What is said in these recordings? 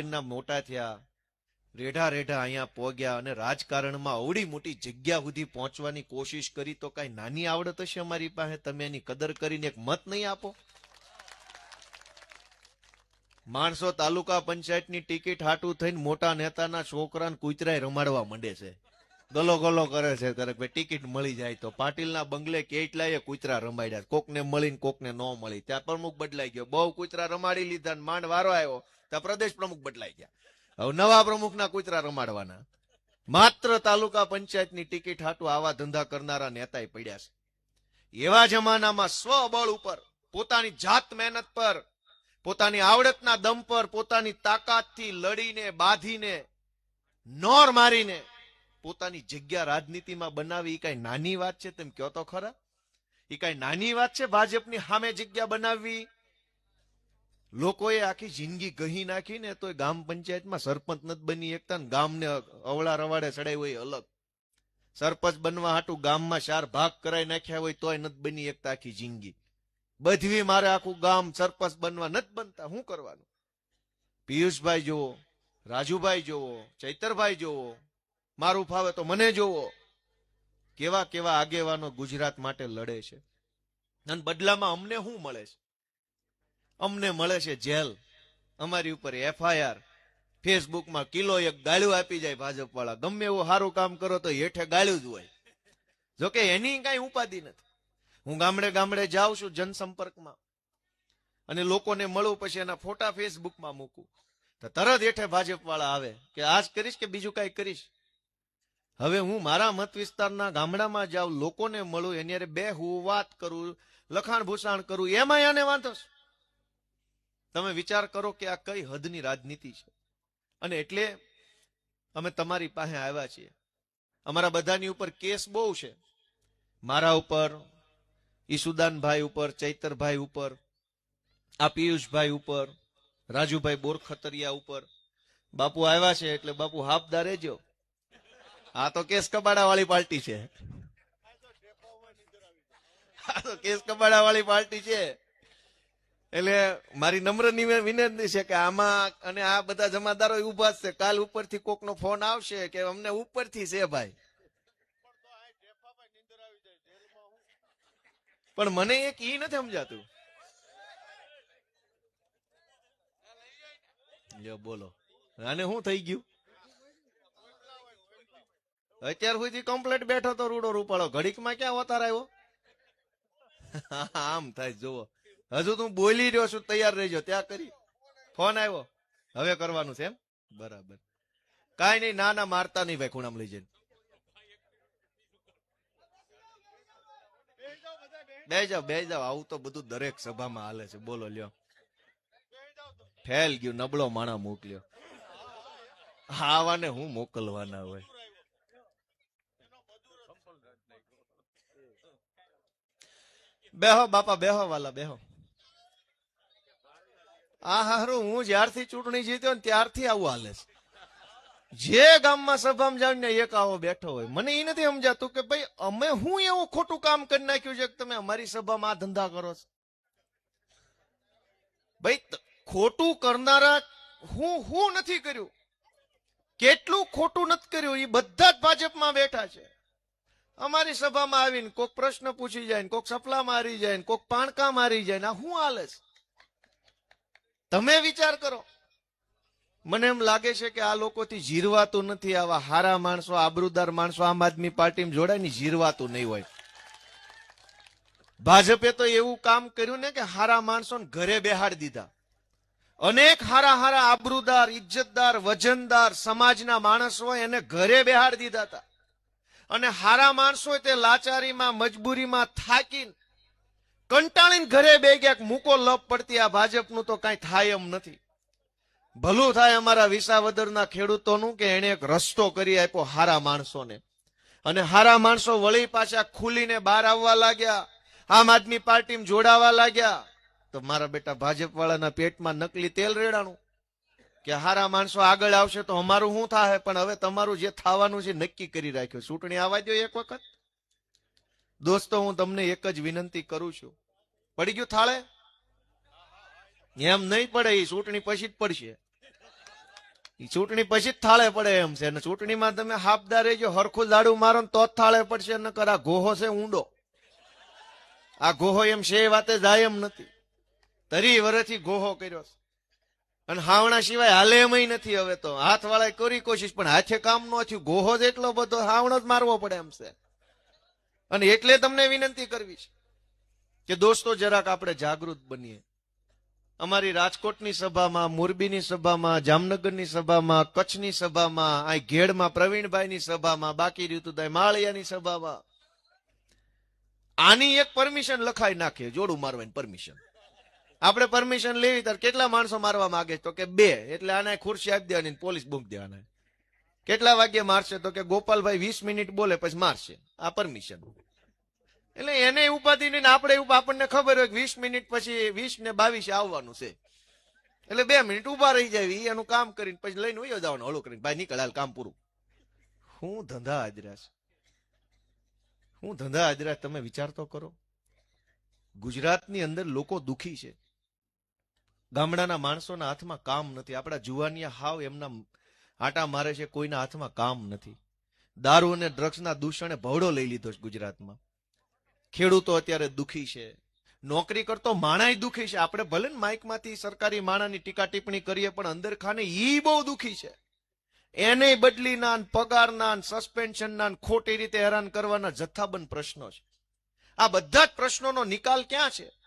ના મોટા થયા. રેઢા રેઢા અહીંયા પોગ્યા અને રાજકારણમાં અવડી મોટી જગ્યા સુધી પહોંચવાની કોશિશ કરી તો કઈ નાની આવડત હશે અમારી પાસે? તમે એની કદર કરીને એક મત નહીં આપો? માણસો તાલુકા પંચાયતની ટિકિટ હાટું થઈને મોટા નેતાના છોકરાને કૂતરાય રમાડવા માંડે છે. ગલો ગલો કરે છે ત્યારે ભાઈ ટિકિટ મળી જાય તો પાટીલના બંગલે કેટલાય કૂતરા રમાડ્યા. કોકને મળીને કોકને ન મળી. ત્યાં પ્રમુખ બદલાઈ ગયો. બહુ કૂતરા રમાડી લીધા માંડ વારો આવ્યો. ત્યાં પ્રદેશ પ્રમુખ બદલાઈ ગયા. હવે નવા પ્રમુખના કૂતરા રમાડવાના. માત્ર તાલુકા પંચાયતની ટિકિટ હાટુ આવા ધંધા કરનારા નેતાએ પડ્યા છે. એવા જમાનામાં સ્વબળ ઉપર, પોતાની જાત મહેનત પર, પોતાની આવડતના દમ પર, પોતાની તાકાતથી લડીને, બાંધીને, નોર મારીને પોતાની જગ્યા રાજનીતિમાં બનાવી એ કઈ નાની વાત છે તેમ કહો તો ખરા? એ કઈ નાની વાત છે ભાજપની સામે જગ્યા બનાવવી? લોકોએ આખી જિંદગી ગહી નાખી ને તોય ગામ પંચાયતમાં સરપંચ નથી બની એકતા ને ગામને અવળા રવાડે ચડાવ્યો હોય અલગ. સરપંચ બનવા હાટું ગામમાં ચાર ભાગ કરાઈ નાખ્યા હોય તોય નથી બની એકતા આખી જિંદગી. બધવી મારે આખું ગામ સરપંચ બનવા નથી બનતા, શું કરવાનું? પિયુષભાઈ જોવો રાજુભાઈ જોવો ચૈતરભાઈ જોવો મારું ફાવે તો મને જોવો. કેવા કેવા આગેવાનો ગુજરાત માટે લડે છે. અને બદલામાં અમને શું મળે છે? અમને મળે છે જેલ. અમારી ઉપર એફઆઈઆર. ફેસબુકમાં કિલો એક ગાળ્યું આપી જાય ભાજપ ગમે એવું સારું કામ કરો તો હેઠે ગાળ્યું જ હોય. જોકે એની કાંઈ ઉપાધિ નથી. હું ગામડે ગામડે જાઉં છું જનસંપર્કમાં. અને લોકોને મળું પછી એના ફોટા ફેસબુકમાં મૂકું. તો તરત હેઠે ભાજપ વાળા આવે કે આજ કરીશ કે બીજું કાંઈ કરીશ? હવે હું મારા મત વિસ્તારના ગામડામાં જાઉં, લોકોને મળું, એની અરે બે હું વાત કરું, લખાણ ભૂષાણ કરું એમાં આને વાંધો તમે વિચાર કરો કે આ કઈ હદની રાજનીતિ છે. અને એટલે અમે તમારી પાસે આવ્યા છીએ. અમારા બધાની ઉપર કેસ બહુ છે. મારા ઉપર, ઈસુદાનભાઈ ઉપર, ચૈતરભાઈ ઉપર, આ પિયુષભાઈ ઉપર, રાજુભાઈ બોરખતરિયા ઉપર. બાપુ આવ્યા છે એટલે બાપુ હાફદાર રહેજો. આ તો કેસ કબાડા વાળી પાર્ટી છે. આ તો કેસ કબાડા વાળી પાર્ટી છે. એટલે મારી નમ્ર વિનંતી છે કે આમાં અને આ બધા જમાદારો ઊભા છે. કાલ ઉપરથી કોકનો ફોન આવશે કે અમને ઉપરથી છે ભાઈ. પણ મને એક ઈ નથી સમજાતું. બોલો. આને શું થઈ ગયું? અત્યાર સુધી કમ્પ્લેટ બેઠો તો રૂડો રૂપાળો. ઘડીકમાં ક્યાં અવતાર આવ્યો? આમ થાય, જુઓ. હજુ તું બોલી રહ્યો છું, તૈયાર રહેજો. ત્યાં કરી. ફોન આવ્યો. હવે કરવાનું છે એમ? બરાબર. કાંઈ નહીં ના ના મારતા નહીં ભાઈ ખૂણામાં લઈ જઈને. બે જાવ બે જાવ આવું તો બધું દરેક સભામાં હાલે છે. બોલો, લ્યો. ફેલ ગયું, નબળો માણા મોકલ્યો. આવાને હું મોકલવાના હોય? બેહો, બાપા, બેહો, વાલા, બેહો. આ હારું હું જ્યારથી ચૂંટણી જીત્યો ને ત્યારથી આવું હાલે છે. જે ગામમાં સભામાં જાવ ને એક આવો બેઠો હોય. મને એ નથી સમજાતું કે ભાઈ, અમે હું એવું ખોટું કામ કરી નાખ્યું છે કે તમે અમારી સભામાં આ ધંધા કરો છો? ભાઈ ખોટું કરનારા હું હું નથી કર્યું. કેટલું ખોટું નથી કર્યું એ બધા જ ભાજપમાં બેઠા છે. અમારી સભામાં આવીને કોક પ્રશ્ન પૂછી જાય કોક સપલા મારી જાય કોક પાણકા મારી જાય આ શું હાલે તમે વિચાર કરો. મને એમ લાગે છે કે આ લોકોથી જીરવાતું નથી, આવા હારા માણસો, આબરૂદાર માણસો આમ આદમી પાર્ટીમાં જોડાય ને જીરવાતું નહીં હોય. ભાજપે તો એવું કામ કર્યું ને કે હારા માણસોને ઘરે બેહાડી દીધા. અનેક હારા હારા આબરૂદાર ઇજ્જતદાર વજનદાર સમાજના માણસો એને ઘરે બેહાડી દીધા હતા. અને હારા માણસો તે લાચારીમાં, મજબૂરીમાં થાકીને, કંટાળીને ઘરે બે ક્યાંક મૂકો લપ પડતી આ ભાજપનું તો કાંઈ થાય એમ નથી. ભલું થાય અમારા વિસાવદરના ખેડૂતોનું કે એને એક રસ્તો કરી આપ્યો હારા માણસોને. અને હારા માણસો વળી પાછા ખુલીને બહાર આવવા લાગ્યા, આમ આદમી પાર્ટીમાં જોડાવા લાગ્યા. તો મારા બેટા ભાજપ વાળાના પેટમાં નકલી તેલ રેડાણું. કે હારા માણસો આગળ આવશે તો અમારું શું થાય પણ હવે તમારું જે થવાનું છે નક્કી કરી રાખ્યું. ચૂંટણી આવવા દો એક વખત. દોસ્તો, હું તમને એક જ વિનંતી કરું છું. પડી ગયું થાળે? એમ નહીં પડે એ ચૂંટણી પછી જ પડશે. ચૂંટણી પછી જ થાળે પડે એમ છે. અને ચૂંટણીમાં તમે હાફદાર જો હરખું દાડું મારો ને તો જ થાળે પડશે, નકર આ ગોહો છે ઊંડો. આ ગોહો એમ છે એ વાતે જાય એમ નથી. તરી વર્ષથી ગોહો કર્યો છે. અને હાવણા સિવાય હાલે નથી હવે તો. હાથ વાળા કરી કોશિશ, પણ હાથે કામ નો થયું. ગોહો જ એટલો બધો હાવણો જ મારવો પડે એમ છે. અને એટલે તમને વિનંતી કરવી છે કે દોસ્તો, જરાક આપણે જાગૃત બનીએ. અમારી રાજકોટની સભામાં, મોરબીની સભામાં, જામનગરની સભામાં, કચ્છની સભામાં આ ઘેડમાં, પ્રવીણભાઈની સભામાં, બાકી રહ્યું માળિયાની સભામાં. આની એક પરમિશન લખાઈ નાખીએ જોડું મારવાની પરમિશન આપણે પરમિશન લેવી, ત્યારે કેટલા માણસો મારવા માંગે તો કે બે. એટલે આને ખુરશી આપી દેવાની પોલીસ બૂમ દેવાના. કેટલા વાગ્યે મારશે? તો કે ગોપાલભાઈ વીસ મિનિટ બોલે, પછી મારશે. આ પરમિશન એટલે એને ઉપાધિ નહીં આપણે આપણને ખબર હોય કે વીસ મિનિટ પછી વીસ ને બાવીસે આવવાનું છે. એટલે બે મિનિટ ઊભા રહી જાય એનું કામ કરીને પછી લઈને વયો જવાનું હળો કરીને. ભાઈ નીકળ, હાલ કામ પૂરું. હું ધંધા હાજરા હું ધંધા હાજરા, તમે વિચાર તો કરો. ગુજરાતની અંદર લોકો દુખી છે. ગામડાના માણસોના હાથમાં કામ નથી. આપણા જુવાનિયા હાવ એમના આટા મારે છે, કોઈના હાથમાં કામ નથી. દારૂ અને ડ્રગ્સના દૂષણે ભવડો લઈ લીધો છે ગુજરાતમાં. ખેડૂતો અત્યારે દુખી છે. નોકરી કરતો માણાય દુખી છે. આપણે ભલે ને માઇકમાંથી સરકારી માણાની ટીકા ટિપ્પણી કરીએ, પણ અંદર ખાને ઈ બહુ દુખી છે. એને બદલીના પગારના સસ્પેન્શનના ખોટી રીતે હેરાન કરવાના જથ્થાબંધ પ્રશ્નો છે. આ બધા જ પ્રશ્નોનો નિકાલ ક્યાં છે?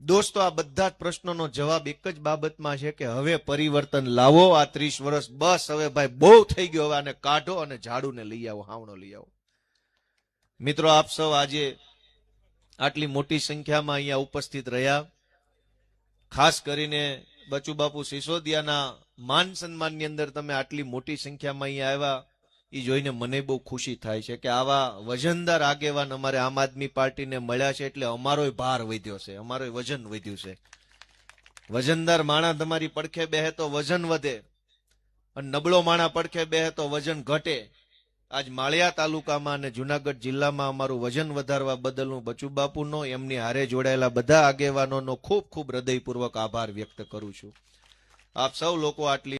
દોસ્તો, આ બધા જ પ્રશ્નોનો જવાબ એક જ બાબતમાં છે કે હવે પરિવર્તન લાવો આ ત્રીસ વર્ષ, બસ હવે ભાઈ બહુ થઈ ગયો, હવે આને કાઢો અને ઝાડુને લઈ આવો, હાવણો લઈ આવો. મિત્રો, આપ સૌ આજે આટલી મોટી સંખ્યામાં અહીંયા ઉપસ્થિત રહ્યા. ખાસ કરીને બચુબાપુ સિસોદિયાના માન સન્માનની અંદર તમે આટલી મોટી સંખ્યામાં અહીંયા આવ્યા. એ જોઈને મને બહુ ખુશી થાય છે કે આવા વજનદાર આગેવાન અમારે આમ આદમી પાર્ટીને મળ્યા છે એટલે અમારોય ભાર વધ્યો છે, અમારોય વજન વધ્યું છે. વજનદાર માણા તમારી પડખે બેહે તો વજન વધે અને નબળો માણા પડખે બેહે તો વજન ઘટે. આજ માળિયા તાલુકામાં અને જુનાગઢ જિલ્લામાં અમારું વજન વધારવા બદલ હું બચુબાપુનો એમની હારે જોડાયેલા બધા આગેવાનોનો ખૂબ ખૂબ હૃદયપૂર્વક આભાર વ્યક્ત કરું છું. આપ સૌ લોકો આટલી